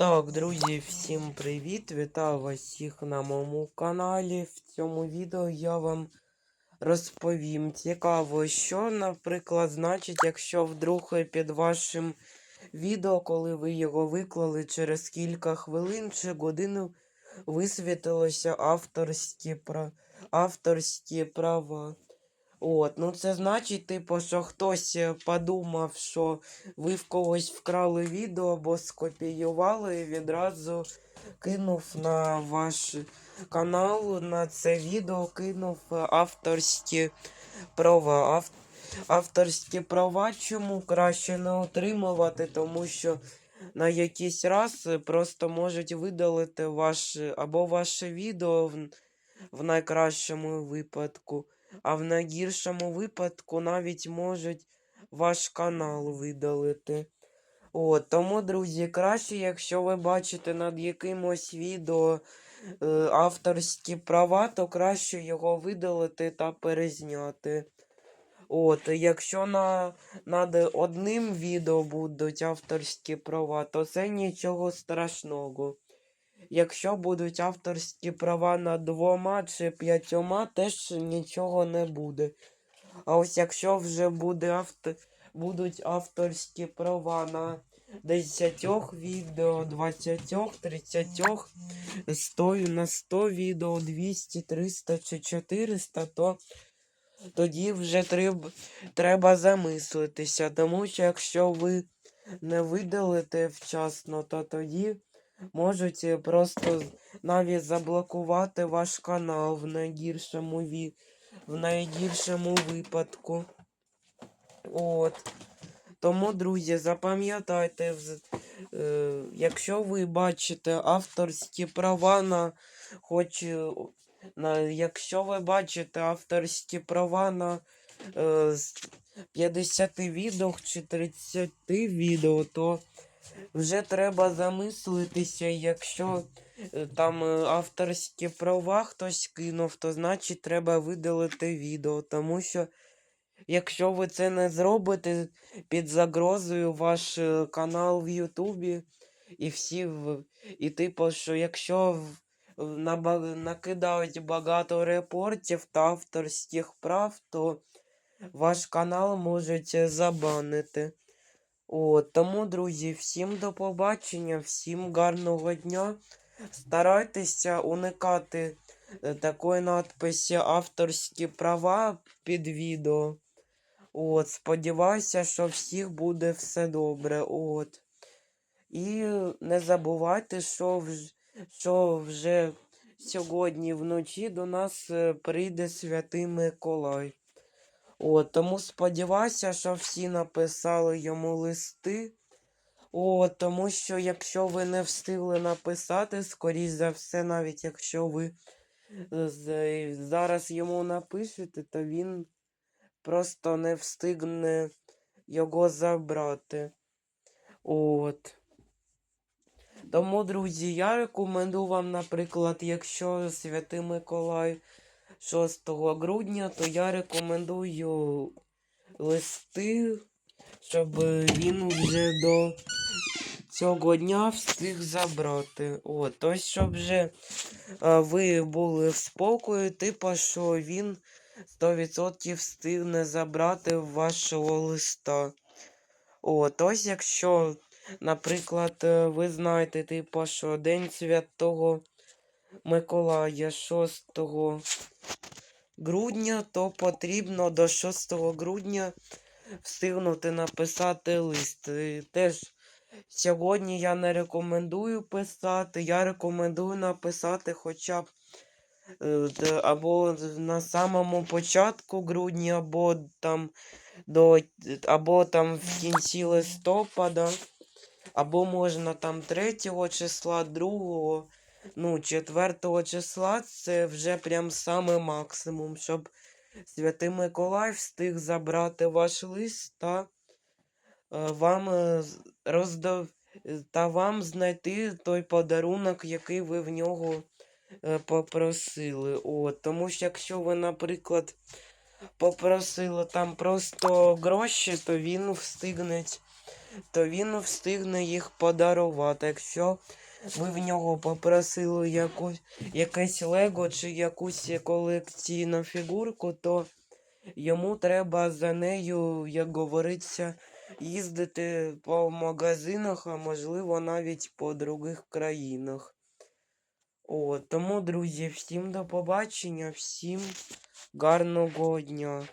Так, друзі, всім привіт! Вітаю вас всіх на моєму каналі. В цьому відео я вам розповім цікаво, що, наприклад, значить, якщо вдруг під вашим відео, коли ви його виклали через кілька хвилин чи годину, висвітилося авторські, пра... авторські права. От, ну це значить, типу, що хтось е, подумав, що ви в когось вкрали відео або скопіювали і відразу кинув на ваш канал на це відео, кинув е, авторські права. Ав... Авторські права чому краще не отримувати, тому що на якийсь раз е, просто можуть видалити ваше або ваше відео в, в найкращому випадку. А в найгіршому випадку навіть можуть ваш канал видалити. От, тому, друзі, краще, якщо ви бачите над якимось відео е, авторські права, то краще його видалити та перезняти. От, якщо на, над одним відео будуть авторські права, то це нічого страшного. Якщо будуть авторські права над двома чи п'ятьома, теж нічого не буде. А ось якщо вже буде авто... будуть авторські права на 10 відео, 20, 30, 100, на 100 відео, 200, 300 чи 400, то тоді вже треб... треба замислитися. Тому що якщо ви не видалите вчасно, то тоді можуть е, просто навіть заблокувати ваш канал в найгіршому ві... в найгіршому випадку. От. Тому, друзі, запам'ятайте, е, якщо ви бачите авторські права на хоч е, на, якщо ви бачите авторські права на е, 50 відео чи 30 відео, то вже треба замислитися, якщо е, там е, авторські права хтось кинув, то значить треба видалити відео. Тому що якщо ви це не зробите під загрозою ваш е, канал в Ютубі і всі в... і типу, що якщо накидають багато репортів та авторських прав, то ваш канал можуть забанити. От, тому, друзі, всім до побачення, всім гарного дня. Старайтеся уникати е, такої надписі авторські права під відео. От, сподіваюся, що всіх буде все добре. От. І не забувайте, що вже, що вже сьогодні вночі до нас е, прийде Святий Миколай. От, тому сподіваюся, що всі написали йому листи. От, тому що якщо ви не встигли написати, скоріш за все, навіть якщо ви е, зараз йому напишете, то він просто не встигне його забрати. От. Тому, друзі, я рекомендую вам, наприклад, якщо Святий Миколай 6 грудня, то я рекомендую листи, щоб він вже до цього дня встиг забрати. От, ось щоб вже ви були в спокої, типу, що він 100% встигне забрати вашого листа. От, ось якщо, наприклад, ви знаєте, типу, що День Святого Миколая 6 грудня, то потрібно до 6 грудня встигнути написати лист. Теж сьогодні я не рекомендую писати, я рекомендую написати хоча б е, або на самому початку грудня, або там до або там в кінці листопада, або можна там 3 числа, 2, ну, 4 числа це вже прям саме максимум, щоб Святий Миколай встиг забрати ваш лист та е, вам е, роздав е, та вам знайти той подарунок, який ви в нього попросили. От, тому що якщо ви, наприклад, попросили там просто гроші, то він встигне то він встигне їх подарувати. Якщо ви в нього попросили якусь, якесь лего чи якусь колекційну фігурку, то йому треба за нею, як говориться, їздити по магазинах, а можливо навіть по других країнах. О, тому, друзі, всім до побачення, всім гарного дня.